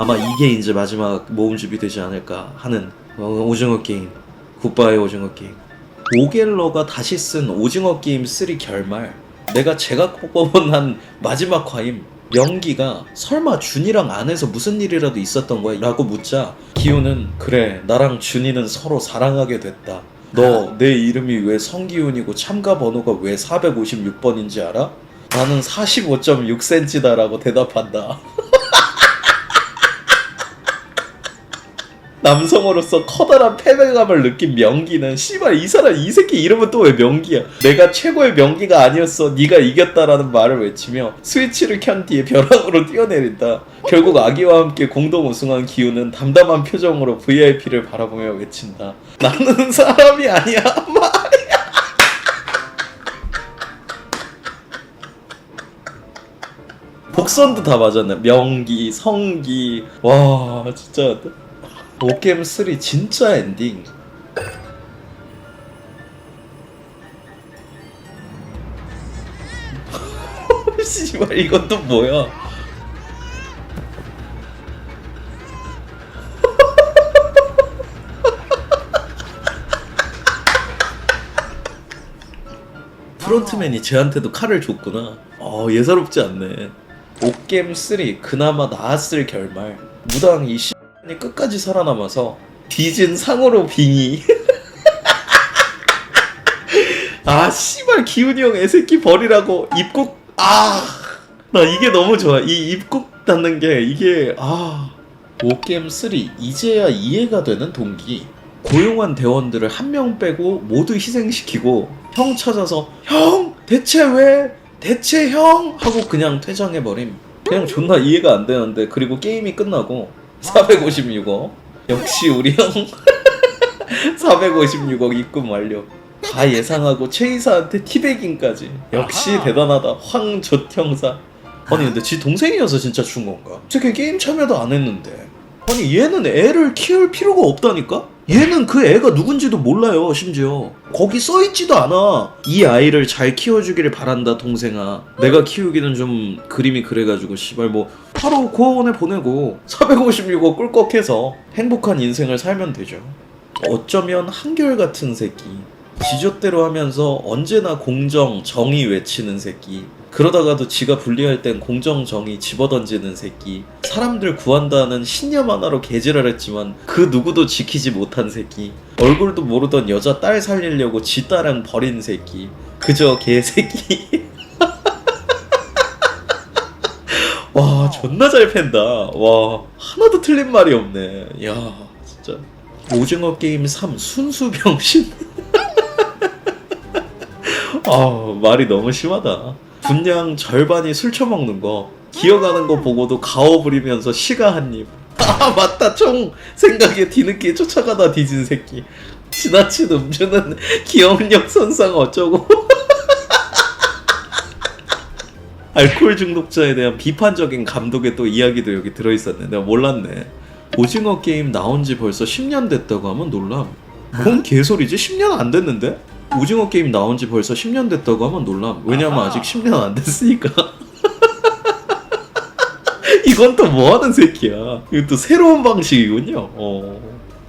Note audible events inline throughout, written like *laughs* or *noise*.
아마 이게 이제 마지막 모음집이 되지 않을까 하는 어, 오징어 게임. 굿바이 오징어 게임. 오갤러가 다시 쓴 오징어 게임 3 결말. 내가 제가 뽑아본 한 마지막 과임. 명기가 설마 준이랑 안에서 무슨 일이라도 있었던 거야? 라고 묻자 기훈은 그래 나랑 준이는 서로 사랑하게 됐다. 너 내 이름이 왜 성기훈이고 참가 번호가 왜 456번인지 알아? 나는 45.6cm다 라고 대답한다 남성으로서 커다란 패배감을 느낀 명기는 씨발 이 사람 이 새끼 이름은 또 왜 명기야? 내가 최고의 명기가 아니었어. 네가 이겼다라는 말을 외치며 스위치를 켠 뒤에 벼랑으로 뛰어내린다. 결국 아기와 함께 공동 우승한 기우는 담담한 표정으로 VIP를 바라보며 외친다. 나는 *laughs* 사람이 아니야 *laughs* 복선도 다 맞았네. 명기 성기. 와 진짜 오겜 3 진짜 엔딩. *laughs* 씨발 이건 또 뭐야? *laughs* 프론트맨이 쟤한테도 칼을 줬구나. 어 예사롭지 않네. 옥겜 3 그나마 나았을 결말. 무당 이 이 끝까지 살아남아서 뒤진 상으로 빙의. *laughs* 아 씨발 기훈이 형 애새끼 버리라고 입국. 아나 이게 너무 좋아. 이 입국 닫는 게 이게 아 오겜 3 이제야 이해가 되는 동기. 고용한 대원들을 한 명 빼고 모두 희생시키고 형 찾아서 형 대체 왜? 대체 형? 하고 그냥 퇴장해버림. 그냥 존나 이해가 안 되는데 그리고 게임이 끝나고 456억. 역시 우리 형. *laughs* 456억 입금 완료. 다 예상하고 최이사한테 티베깅까지. 역시. 대단하다. 황조형사. 아니 근데 지 동생이어서 진짜 준 건가? 저게 게임 참여도 안 했는데. 아니 얘는 애를 키울 필요가 없다니까? 얘는 그 애가 누군지도 몰라요 심지어. 거기 써있지도 않아. 이 아이를 잘 키워주기를 바란다 동생아. 내가 키우기는 좀 그림이 그래가지고 씨발 뭐 바로 고아원에 보내고 456억 꿀꺽해서 행복한 인생을 살면 되죠 어쩌면 한결같은 새끼 지조대로 하면서 언제나 공정, 정의 외치는 새끼. 그러다가도 지가 불리할 땐 공정, 정의 집어던지는 새끼. 사람들 구한다는 신념 하나로 개지랄했지만 그 누구도 지키지 못한 새끼. 얼굴도 모르던 여자 딸 살리려고 지 딸은 버린 새끼. 그저 개새끼. *laughs* 와 존나 잘 팬다. 와 하나도 틀린 말이 없네. 야 진짜. 오징어 게임 3 순수 병신. 아 말이 너무 심하다. 분량 절반이 술 처먹는 거 기어가는 거 보고도 가오 부리면서 시가 한 입. *laughs* 아 맞다 총 생각에 뒤늦게 쫓아가다 뒤진 새끼. 지나친 음주는 *laughs* 기억력 손상 어쩌고. *laughs* 알코올 중독자에 대한 비판적인 감독의 또 이야기도 여기 들어있었네. 내가 몰랐네. 오징어 게임 나온 지 벌써 10년 됐다고 하면 놀람. 뭔 개소리지? 10년 안 됐는데? 오징어 게임 나온 지 벌써 10년 됐다고 하면 놀람. 왜냐면. 아직 10년 안 됐으니까. *laughs* 이건 또 뭐 하는 새끼야. 이건 또 새로운 방식이군요. 어.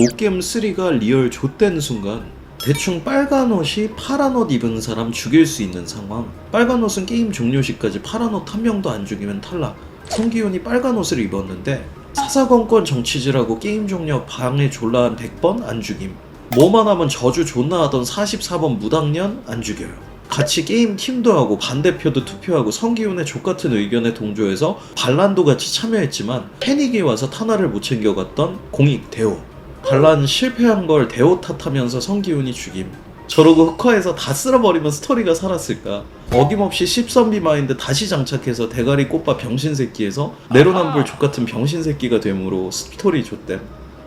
오겜 3가 리얼 좆된 순간 대충 빨간 옷이 파란 옷 입은 사람 죽일 수 있는 상황. 빨간 옷은 게임 종료 시까지 파란 옷 한 명도 안 죽이면 탈락. 성기훈이 빨간 옷을 입었는데 사사건건 정치질하고 게임 종료 방해 졸라 한 100번 안 죽임. 뭐만 하면 저주 존나 하던 44번 무당년 안 죽여요. 같이 게임 팀도 하고 반대표도 투표하고 성기훈의 족같은 의견에 동조해서 반란도 같이 참여했지만 패닉이 와서 탄화를 못 챙겨갔던 공익 대호. 반란 실패한 걸 대호 탓하면서 성기훈이 죽임. 저러고 흑화해서 다 쓸어버리면 스토리가 살았을까? 어김없이 10선비 마인드 다시 장착해서 대가리 꽃바 병신새끼에서 내로남불 족같은 병신새끼가 되므로 스토리 좆댐.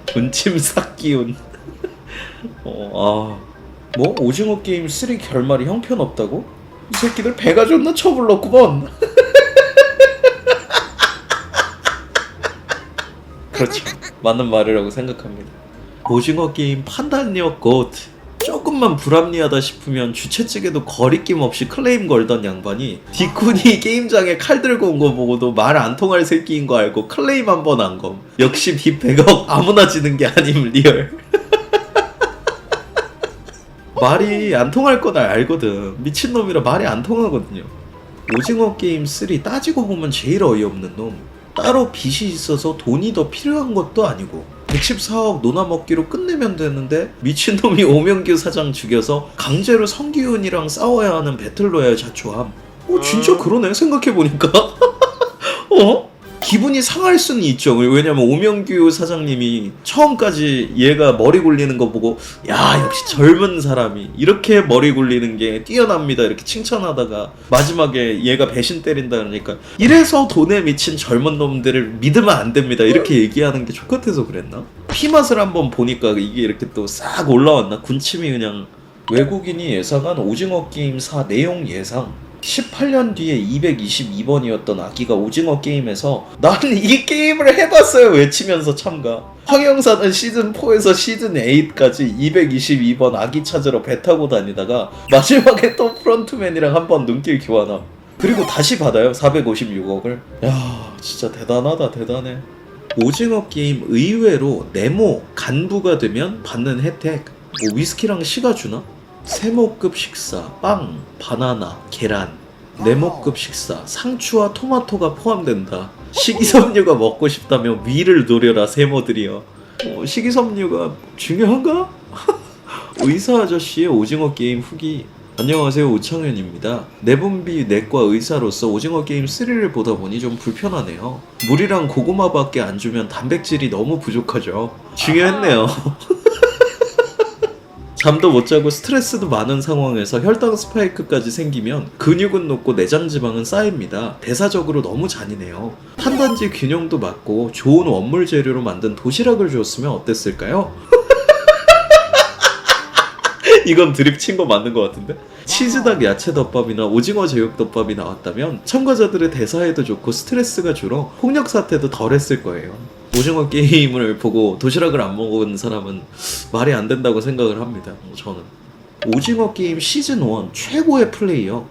분침 삭기운. *laughs* 어, 아. 뭐? 오징어 게임 3 결말이 형편없다고? 이 새끼들 배가 존나 처불렀구먼. *laughs* 그렇죠. 맞는 말이라고 생각합니다. 오징어 게임 판단력 곧 조금만 불합리하다 싶으면 주최 측에도 거리낌 없이 클레임 걸던 양반이 디콘이 *laughs* 게임장에 칼 들고 온 거 보고도 말 안 통할 새끼인 거 알고 클레임 한번한 검. 역시 비 100억 아무나 지는 게 아님 리얼. *laughs* 말이 안 통할 건 알거든. 미친놈이라 말이 안 통하거든요. 오징어 게임 3 따지고 보면 제일 어이없는 놈. 따로 빚이 있어서 돈이 더 필요한 것도 아니고 114억 논아 먹기로 끝내면 되는데 미친놈이 오명규 사장 죽여서 강제로 성기훈이랑 싸워야 하는 배틀로얄 자초함. 어 진짜 그러네 생각해 보니까. *laughs* 어? 기분이 상할 수는 있죠. 왜냐면 오명규 사장님이 처음까지 얘가 머리 굴리는 거 보고 야 역시 젊은 사람이 이렇게 머리 굴리는 게 뛰어납니다 이렇게 칭찬하다가 마지막에 얘가 배신 때린다 그러니까 이래서 돈에 미친 젊은 놈들을 믿으면 안 됩니다 이렇게 얘기하는 게 족같아서 그랬나? 피맛을 한번 보니까 이게 이렇게 또 싹 올라왔나? 군침이 그냥 외국인이 예상한 오징어 게임 4 내용 예상 18년 뒤에 222번이었던 아기가 오징어 게임에서 나는 이 게임을 해봤어요 외치면서 참가. 황영사는 시즌4에서 시즌8까지 222번 아기 찾으러 배 타고 다니다가 마지막에 또 프런트맨이랑 한번 눈길 교환함. 그리고 다시 받아요 456억을. 야 진짜 대단하다 대단해. 오징어 게임 의외로 네모 간부가 되면 받는 혜택. 뭐 위스키랑 시가 주나? 세모급 식사, 빵, 바나나, 계란, 네모급 식사, 상추와 토마토가 포함된다. 식이섬유가 먹고 싶다면 위를 노려라 세모들이여. 어, 식이섬유가 중요한가? *laughs* 의사 아저씨의 오징어 게임 후기. 안녕하세요 오창현입니다. 내분비 내과 의사로서 오징어 게임 3를 보다 보니 좀 불편하네요. 물이랑 고구마밖에 안 주면 단백질이 너무 부족하죠. 중요했네요. *laughs* 잠도 못 자고 스트레스도 많은 상황에서 혈당 스파이크까지 생기면 근육은 높고 내장 지방은 쌓입니다. 대사적으로 너무 잔인해요. 탄단지 균형도 맞고 좋은 원물 재료로 만든 도시락을 주었으면 어땠을까요? *laughs* 이건 드립 친 거 맞는 것 같은데? 치즈닭 야채 덮밥이나 오징어 제육 덮밥이 나왔다면 참가자들의 대사에도 좋고 스트레스가 줄어 폭력 사태도 덜 했을 거예요. 오징어 게임을 보고 도시락을 안 먹은 사람은 말이 안 된다고 생각을 합니다. 저는. 오징어 게임 시즌 1 최고의 플레이어.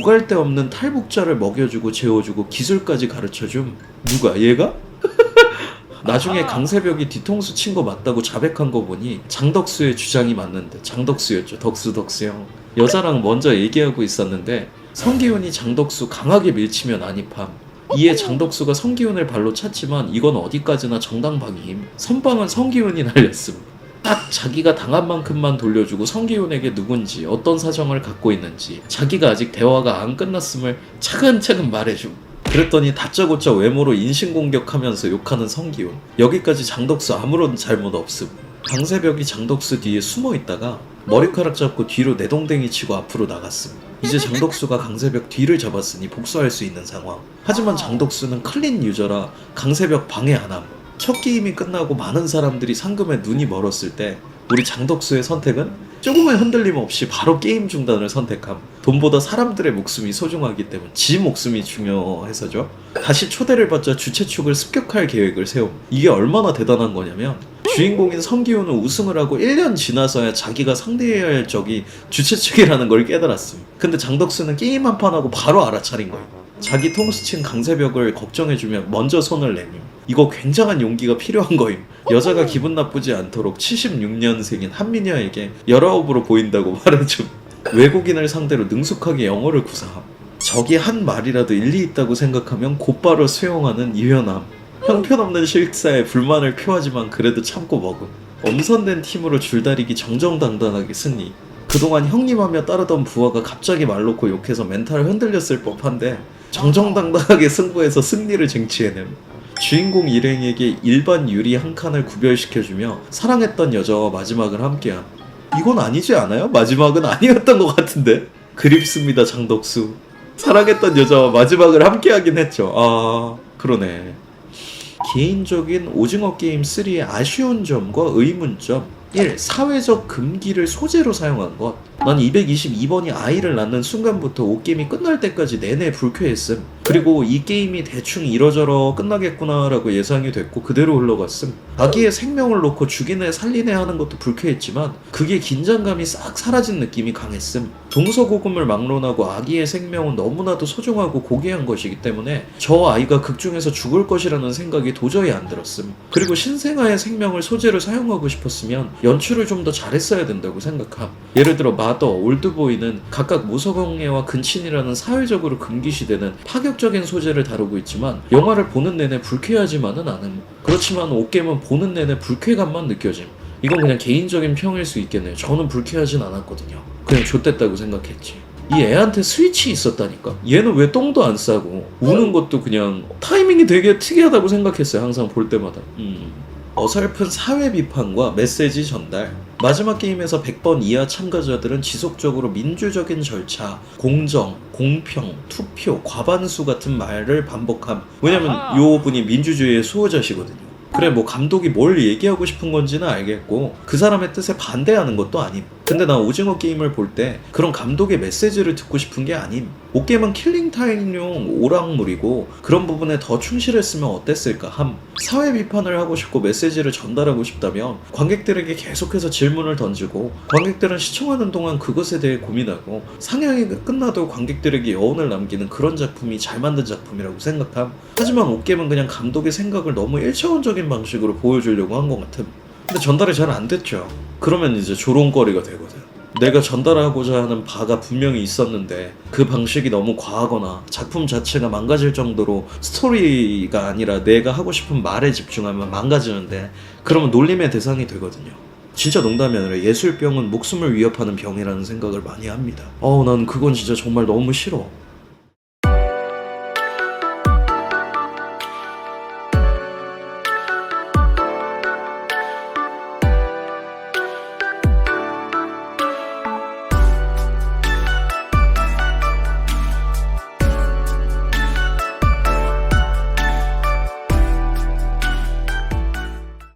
오갈 데 없는 탈북자를 먹여주고 재워주고 기술까지 가르쳐줌. 누가? 얘가? *laughs* 나중에 강세벽이 뒤통수 친 거 맞다고 자백한 거 보니 장덕수의 주장이 맞는데 장덕수였죠 덕수 덕수 형 여자랑 먼저 얘기하고 있었는데 성기훈이 장덕수 강하게 밀치면 안입함 이에 장덕수가 성기훈을 발로 찼지만 이건 어디까지나 정당방임. 선방은 성기훈이 날렸음. 딱 자기가 당한 만큼만 돌려주고 성기훈에게 누군지 어떤 사정을 갖고 있는지 자기가 아직 대화가 안 끝났음을 차근차근 말해줌. 그랬더니 다짜고짜 외모로 인신공격하면서 욕하는 성기훈 여기까지 장덕수 아무런 잘못 없음. 강세벽이 장덕수 뒤에 숨어 있다가 머리카락 잡고 뒤로 내동댕이 치고 앞으로 나갔음 이제 장덕수가 강세벽 뒤를 잡았으니 복수할 수 있는 상황 하지만 장덕수는 클린 유저라 강세벽 방해 안함 첫 게임이 끝나고 많은 사람들이 상금에 눈이 멀었을 때 우리 장덕수의 선택은 조금의 흔들림 없이 바로 게임 중단을 선택함. 돈보다 사람들의 목숨이 소중하기 때문 지 목숨이 중요해서죠. 다시 초대를 받자 주최 측을 습격할 계획을 세움. 이게 얼마나 대단한 거냐면 주인공인 성기훈은 우승을 하고 1년 지나서야 자기가 상대해야 할 적이 주최 측이라는 걸 깨달았음. 근데 장덕수는 게임 한 판 하고 바로 알아차린 거예요. 자기 통수 친 강세벽을 걱정해주면 먼저 손을 내밈. 이거 굉장한 용기가 필요한 거임. 여자가 기분 나쁘지 않도록 76년생인 한미녀에게 열아홉으로 보인다고 *laughs* 말해줌. 외국인을 상대로 능숙하게 영어를 구사함. 적이 한 말이라도 일리 있다고 생각하면 곧바로 수용하는 유연함. 형편없는 식사에 불만을 표하지만 그래도 참고 먹음. 엄선된 팀으로 줄다리기 정정당당하게 승리. 그동안 형님하며 따르던 부하가 갑자기 말 놓고 욕해서 멘탈 흔들렸을 법한데 정정당당하게 승부해서 승리를 쟁취해냄. 주인공 일행에게 일반 유리 한 칸을 구별시켜주며 사랑했던 여자와 마지막을 함께함. 이건 아니지 않아요? 마지막은 아니었던 것 같은데. 그립습니다 장덕수. 사랑했던 여자와 마지막을 함께하긴 했죠. 아 그러네. 개인적인 오징어 게임 3의 아쉬운 점과 의문점 1. 사회적 금기를 소재로 사용한 것. 난 222번이 아이를 낳는 순간부터 옷게임이 끝날 때까지 내내 불쾌했음. 그리고 이 게임이 대충 이러저러 끝나겠구나라고 예상이 됐고 그대로 흘러갔음. 아기의 생명을 놓고 죽이네 살리네 하는 것도 불쾌했지만 그게 긴장감이 싹 사라진 느낌이 강했음. 동서고금을 막론하고 아기의 생명은 너무나도 소중하고 고귀한 것이기 때문에 저 아이가 극중에서 죽을 것이라는 생각이 도저히 안 들었음. 그리고 신생아의 생명을 소재로 사용하고 싶었으면 연출을 좀 더 잘했어야 된다고 생각함. 예를 들어 마더, 올드보이는 각각 무서공예와 근친이라는 사회적으로 금기시되는 파격적인 소재를 다루고 있지만 영화를 보는 내내 불쾌하지만은 않음. 그렇지만 옷겜은 보는 내내 불쾌감만 느껴짐. 이건 그냥 개인적인 평일 수 있겠네요. 저는 불쾌하진 않았거든요. 그냥 좆됐다고 생각했지. 이 애한테 스위치 있었다니까. 얘는 왜 똥도 안 싸고 우는 것도 그냥 타이밍이 되게 특이하다고 생각했어요. 항상 볼 때마다. 음. 어설픈 사회 비판과 메시지 전달. 마지막 게임에서 100번 이하 참가자들은 지속적으로 민주적인 절차, 공정, 공평, 투표, 과반수 같은 말을 반복함. 왜냐면. 요 분이 민주주의의 수호자시거든요. 그래 뭐 감독이 뭘 얘기하고 싶은 건지는 알겠고 그 사람의 뜻에 반대하는 것도 아님 근데 나 오징어 게임을 볼 때 그런 감독의 메시지를 듣고 싶은 게 아님. 옷게임은 킬링타임용 오락물이고 그런 부분에 더 충실했으면 어땠을까 함. 사회 비판을 하고 싶고 메시지를 전달하고 싶다면 관객들에게 계속해서 질문을 던지고 관객들은 시청하는 동안 그것에 대해 고민하고 상영이 끝나도 관객들에게 여운을 남기는 그런 작품이 잘 만든 작품이라고 생각함. 하지만 옷게임은 그냥 감독의 생각을 너무 일차원적인 방식으로 보여주려고 한 것 같음 근데 전달이 잘 안 됐죠 그러면 이제 조롱거리가 되거든 내가 전달하고자 하는 바가 분명히 있었는데 그 방식이 너무 과하거나 작품 자체가 망가질 정도로 스토리가 아니라 내가 하고 싶은 말에 집중하면 망가지는데 그러면 놀림의 대상이 되거든요. 진짜 농담이 아니라 예술병은 목숨을 위협하는 병이라는 생각을 많이 합니다. 어우 난 그건 진짜 정말 너무 싫어.